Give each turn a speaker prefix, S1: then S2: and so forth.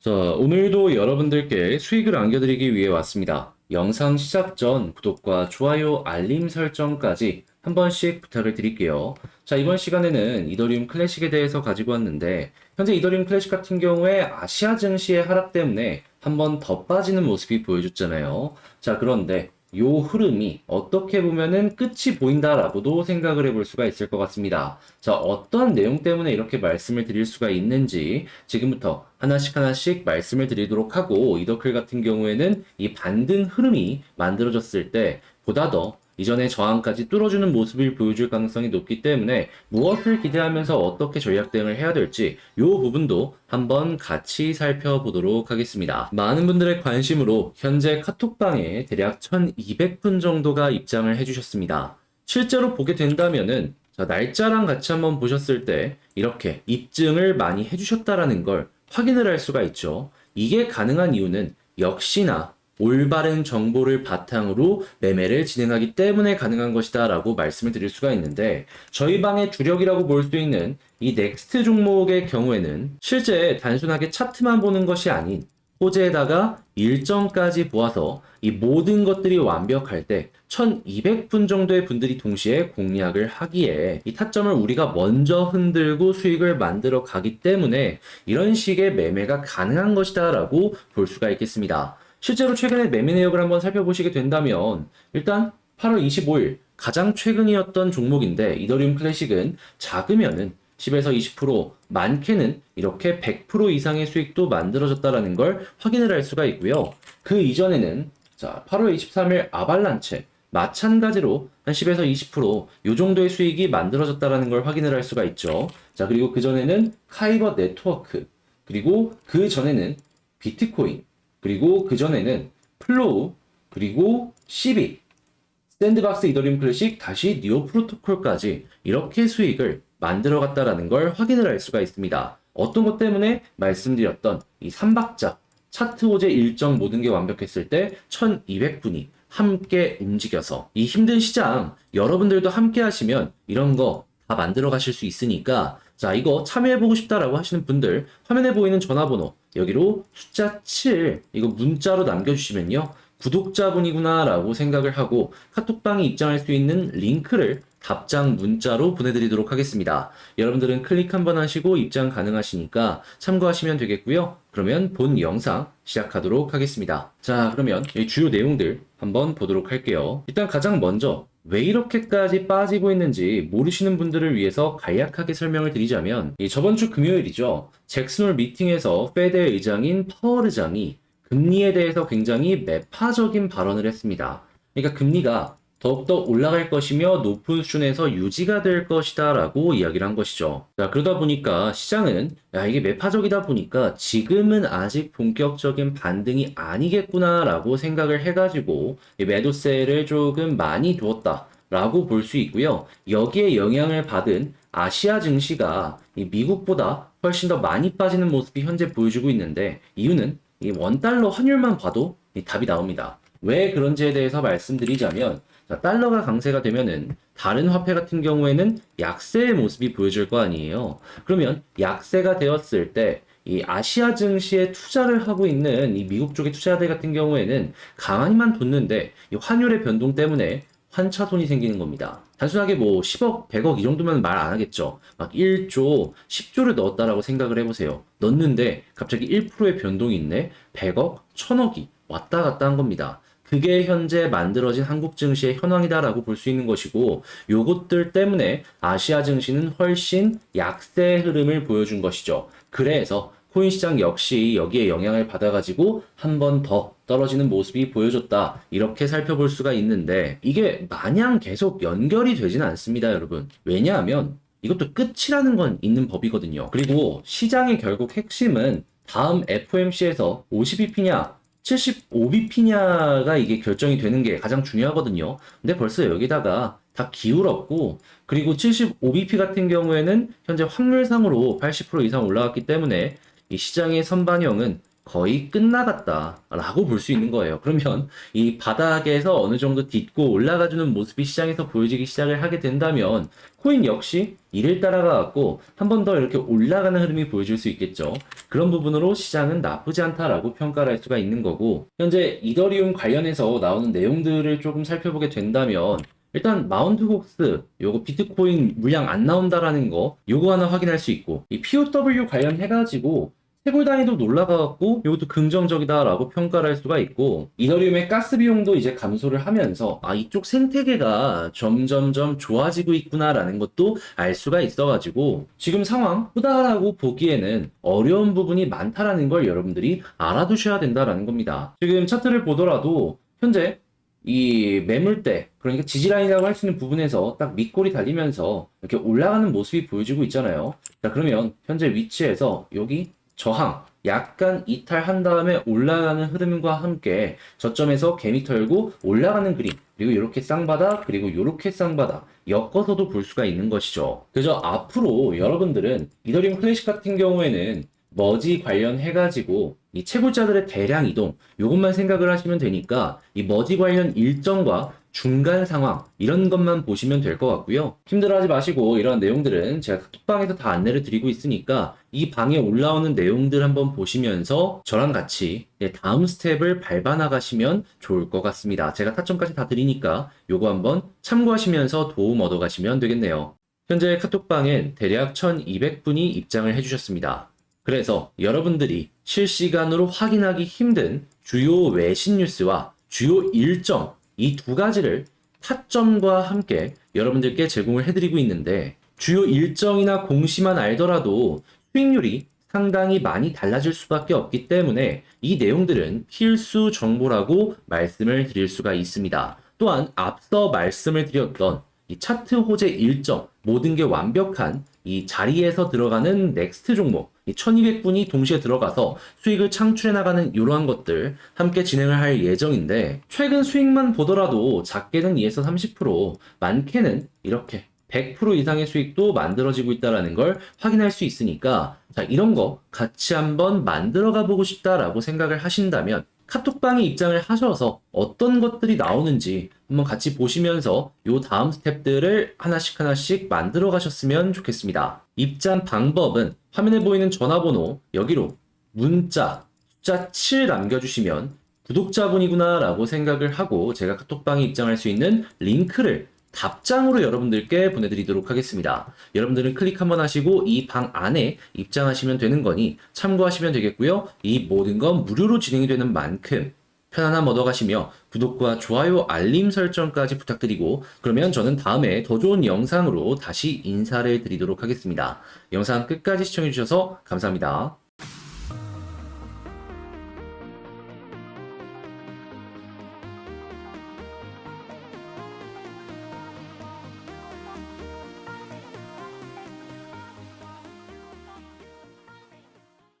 S1: 자, 오늘도 여러분들께 수익을 안겨드리기 위해 왔습니다. 영상 시작 전 구독과 좋아요, 알림 설정까지 한 번씩 부탁을 드릴게요. 자, 이번 시간에는 이더리움 클래식에 대해서 가지고 왔는데, 현재 이더리움 클래식 같은 경우에 아시아 증시의 하락 때문에 한 번 더 빠지는 모습이 보여줬잖아요. 자, 그런데 요 흐름이 어떻게 보면은 끝이 보인다라고도 생각을 해볼 수가 있을 것 같습니다. 자, 어떤 내용 때문에 이렇게 말씀을 드릴 수가 있는지 지금부터 하나씩 하나씩 말씀을 드리도록 하고 이더클 같은 경우에는 이 반등 흐름이 만들어졌을 때 보다 더 이전의 저항까지 뚫어주는 모습을 보여줄 가능성이 높기 때문에 무엇을 기대하면서 어떻게 전략 대응을 해야 될지 이 부분도 한번 같이 살펴보도록 하겠습니다. 많은 분들의 관심으로 현재 카톡방에 대략 1200분 정도가 입장을 해주셨습니다. 실제로 보게 된다면은 자, 날짜랑 같이 한번 보셨을 때 이렇게 입증을 많이 해주셨다라는 걸 확인을 할 수가 있죠. 이게 가능한 이유는 역시나 올바른 정보를 바탕으로 매매를 진행하기 때문에 가능한 것이다 라고 말씀을 드릴 수가 있는데 저희 방의 주력이라고 볼 수 있는 이 넥스트 종목의 경우에는 실제 단순하게 차트만 보는 것이 아닌 호재에다가 일정까지 보아서 이 모든 것들이 완벽할 때 1200분 정도의 분들이 동시에 공략을 하기에 이 타점을 우리가 먼저 흔들고 수익을 만들어 가기 때문에 이런 식의 매매가 가능한 것이다 라고 볼 수가 있겠습니다. 실제로 최근에 매매 내역을 한번 살펴보시게 된다면 일단 8월 25일 가장 최근이었던 종목인데 이더리움 클래식은 작으면은 10에서 20% 많게는 이렇게 100% 이상의 수익도 만들어졌다라는 걸 확인을 할 수가 있고요. 그 이전에는 자 8월 23일 아발란체 마찬가지로 한 10에서 20%이 정도의 수익이 만들어졌다라는 걸 확인을 할 수가 있죠. 자 그리고 그 전에는 카이버 네트워크 그리고 그 전에는 비트코인 그리고 그 전에는 플로우, 그리고 시빅, 샌드박스 이더리움 클래식, 다시 니오 프로토콜까지 이렇게 수익을 만들어 갔다라는 걸 확인을 할 수가 있습니다. 어떤 것 때문에 말씀드렸던 이 3박자, 차트 호재 일정 모든 게 완벽했을 때 1200분이 함께 움직여서 이 힘든 시장 여러분들도 함께 하시면 이런 거 다 만들어 가실 수 있으니까 자 이거 참여해보고 싶다라고 하시는 분들 화면에 보이는 전화번호 여기로 숫자 7 이거 문자로 남겨주시면요. 구독자분이구나 라고 생각을 하고 카톡방에 입장할 수 있는 링크를 답장 문자로 보내드리도록 하겠습니다. 여러분들은 클릭 한번 하시고 입장 가능하시니까 참고하시면 되겠고요. 그러면 본 영상 시작하도록 하겠습니다. 자, 그러면 이 주요 내용들 한번 보도록 할게요. 일단 가장 먼저 왜 이렇게까지 빠지고 있는지 모르시는 분들을 위해서 간략하게 설명을 드리자면 이 저번 주 금요일이죠. 잭슨홀 미팅에서 페드의 의장인 파월 의장이 금리에 대해서 굉장히 매파적인 발언을 했습니다. 그러니까 금리가 더욱더 올라갈 것이며 높은 수준에서 유지가 될 것이다 라고 이야기를 한 것이죠. 자, 그러다 보니까 시장은 야, 이게 매파적이다 보니까 지금은 아직 본격적인 반등이 아니겠구나 라고 생각을 해가지고 이 매도세를 조금 많이 두었다 라고 볼 수 있고요. 여기에 영향을 받은 아시아 증시가 이 미국보다 훨씬 더 많이 빠지는 모습이 현재 보여주고 있는데 이유는 이 원달러 환율만 봐도 이 답이 나옵니다. 왜 그런지에 대해서 말씀드리자면 자, 달러가 강세가 되면은 다른 화폐 같은 경우에는 약세의 모습이 보여줄 거 아니에요. 그러면 약세가 되었을 때 이 아시아 증시에 투자를 하고 있는 이 미국 쪽의 투자들 같은 경우에는 가만히만 뒀는데 이 환율의 변동 때문에 환차손이 생기는 겁니다. 단순하게 뭐 10억, 100억 이 정도면 말 안 하겠죠. 막 1조, 10조를 넣었다라고 생각을 해보세요. 넣는데 갑자기 1%의 변동이 있네? 100억, 1000억이 왔다 갔다 한 겁니다. 그게 현재 만들어진 한국 증시의 현황이다라고 볼 수 있는 것이고 요것들 때문에 아시아 증시는 훨씬 약세 흐름을 보여준 것이죠. 그래서 코인 시장 역시 여기에 영향을 받아가지고 한 번 더 떨어지는 모습이 보여줬다. 이렇게 살펴볼 수가 있는데 이게 마냥 계속 연결이 되지는 않습니다, 여러분. 왜냐하면 이것도 끝이라는 건 있는 법이거든요. 그리고 시장의 결국 핵심은 다음 FOMC에서 52피냐 75bp냐가 이게 결정이 되는 게 가장 중요하거든요. 근데 벌써 여기다가 다 기울었고, 그리고 75bp 같은 경우에는 현재 확률상으로 80% 이상 올라갔기 때문에 이 시장의 선반영은 거의 끝나갔다라고 볼 수 있는 거예요. 그러면 이 바닥에서 어느 정도 딛고 올라가주는 모습이 시장에서 보여지기 시작을 하게 된다면 코인 역시 이를 따라가갖고 한 번 더 이렇게 올라가는 흐름이 보여줄 수 있겠죠. 그런 부분으로 시장은 나쁘지 않다라고 평가를 할 수가 있는 거고 현재 이더리움 관련해서 나오는 내용들을 조금 살펴보게 된다면 일단 마운트 곡스 요거 비트코인 물량 안 나온다라는 거 요거 하나 확인할 수 있고 이 POW 관련해 가지고 해골 단위도 놀라가갖고 이것도 긍정적이다라고 평가를 할 수가 있고 이더리움의 가스 비용도 이제 감소를 하면서 아 이쪽 생태계가 점점점 좋아지고 있구나라는 것도 알 수가 있어가지고 지금 상황 후다라고 보기에는 어려운 부분이 많다라는 걸 여러분들이 알아두셔야 된다라는 겁니다. 지금 차트를 보더라도 현재 이 매물대 그러니까 지지라인이라고 할 수 있는 부분에서 딱 밑골이 달리면서 이렇게 올라가는 모습이 보여지고 있잖아요. 자 그러면 현재 위치에서 여기 저항 약간 이탈한 다음에 올라가는 흐름과 함께 저점에서 개미 털고 올라가는 그림 그리고 이렇게 쌍바닥 그리고 이렇게 쌍바닥 엮어서도 볼 수가 있는 것이죠. 그래서 앞으로 여러분들은 이더리움 클래식 같은 경우에는 머지 관련해 가지고 이 채굴자들의 대량 이동 요것만 생각을 하시면 되니까 이 머지 관련 일정과 중간 상황 이런 것만 보시면 될 것 같고요. 힘들어하지 마시고 이런 내용들은 제가 카톡방에서 다 안내를 드리고 있으니까 이 방에 올라오는 내용들 한번 보시면서 저랑 같이 네, 다음 스텝을 밟아 나가시면 좋을 것 같습니다. 제가 타점까지 다 드리니까 요거 한번 참고하시면서 도움 얻어 가시면 되겠네요. 현재 카톡방엔 대략 1200분이 입장을 해주셨습니다. 그래서 여러분들이 실시간으로 확인하기 힘든 주요 외신 뉴스와 주요 일정 이 두 가지를 타점과 함께 여러분들께 제공을 해드리고 있는데 주요 일정이나 공시만 알더라도 수익률이 상당히 많이 달라질 수밖에 없기 때문에 이 내용들은 필수 정보라고 말씀을 드릴 수가 있습니다. 또한 앞서 말씀을 드렸던 이 차트 호재 일정 모든 게 완벽한 이 자리에서 들어가는 넥스트 종목 이 1200분이 동시에 들어가서 수익을 창출해 나가는 이러한 것들 함께 진행을 할 예정인데 최근 수익만 보더라도 작게는 2에서 30% 많게는 이렇게 100% 이상의 수익도 만들어지고 있다는 걸 확인할 수 있으니까 자 이런 거 같이 한번 만들어가 보고 싶다라고 생각을 하신다면 카톡방에 입장을 하셔서 어떤 것들이 나오는지 한번 같이 보시면서 요 다음 스텝들을 하나씩 하나씩 만들어 가셨으면 좋겠습니다. 입장 방법은 화면에 보이는 전화번호 여기로 문자 숫자 7 남겨주시면 구독자분이구나 라고 생각을 하고 제가 카톡방에 입장할 수 있는 링크를 답장으로 여러분들께 보내드리도록 하겠습니다. 여러분들은 클릭 한번 하시고 이 방 안에 입장하시면 되는 거니 참고하시면 되겠고요. 이 모든 건 무료로 진행이 되는 만큼 편안함 얻어가시며 구독과 좋아요, 알림 설정까지 부탁드리고 그러면 저는 다음에 더 좋은 영상으로 다시 인사를 드리도록 하겠습니다. 영상 끝까지 시청해주셔서 감사합니다.